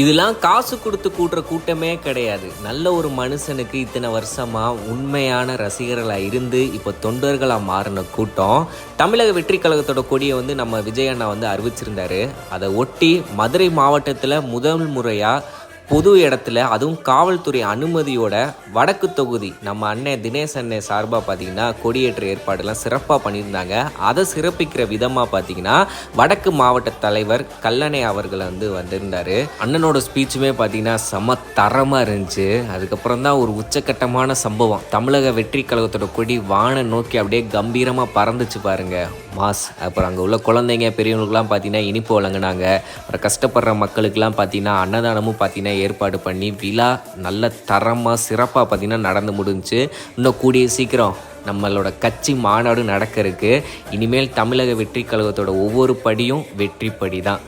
இதெல்லாம் காசு கொடுத்து கூட்டுற கூட்டமே கிடையாது. நல்ல ஒரு மனுஷனுக்கு இத்தனை வருஷமா உண்மையான ரசிகர்களாக இருந்து இப்போ தொண்டர்களாக மாறின கூட்டம். தமிழக வெற்றி கழகத்தோட கொடியை வந்து நம்ம விஜய் அண்ணா வந்து அறிவிச்சிருந்தாரு. அதை ஒட்டி மதுரை மாவட்டத்தில் முதல் முறையாக பொது இடத்துல அதுவும் காவல்துறை அனுமதியோட வடக்கு தொகுதி. நம்ம அண்ணன் தினேஷ் அண்ணன் சார்பாக பார்த்தீங்கன்னா கொடியேற்ற ஏற்பாடுலாம் சிறப்பாக பண்ணியிருந்தாங்க. அதை சிறப்பிக்கிற விதமாக பார்த்தீங்கன்னா வடக்கு மாவட்ட தலைவர் கல்லணை அவர்கள் வந்து வந்திருந்தார். அண்ணனோட ஸ்பீச்சுமே பார்த்தீங்கன்னா செம தரமாக இருந்துச்சு. அதுக்கப்புறம் தான் ஒரு உச்சக்கட்டமான சம்பவம். தமிழக வெற்றி கழகத்தோட கொடி வானை நோக்கி அப்படியே கம்பீரமாக பறந்துச்சு பாருங்கள் மாஸ். அப்புறம் அங்கே உள்ள குழந்தைங்க பெரியவங்களுக்குலாம் பார்த்தீங்கன்னா இனிப்பு வழங்கினாங்க. அப்புறம் கஷ்டப்படுற மக்களுக்கெல்லாம் பார்த்தீங்கன்னா அன்னதானமும் பார்த்தீங்கன்னா ஏற்பாடு பண்ணி விழா நல்ல தரமாக சிறப்பாக பார்த்தீங்கன்னா நடந்து முடிஞ்சுச்சு. இன்னும் கூடிய சீக்கிரம் நம்மளோட கட்சி மாநாடு நடக்கிறதுக்கு. இனிமேல் தமிழக வெற்றி கழகத்தோட ஒவ்வொரு படியும் வெற்றி படி தான்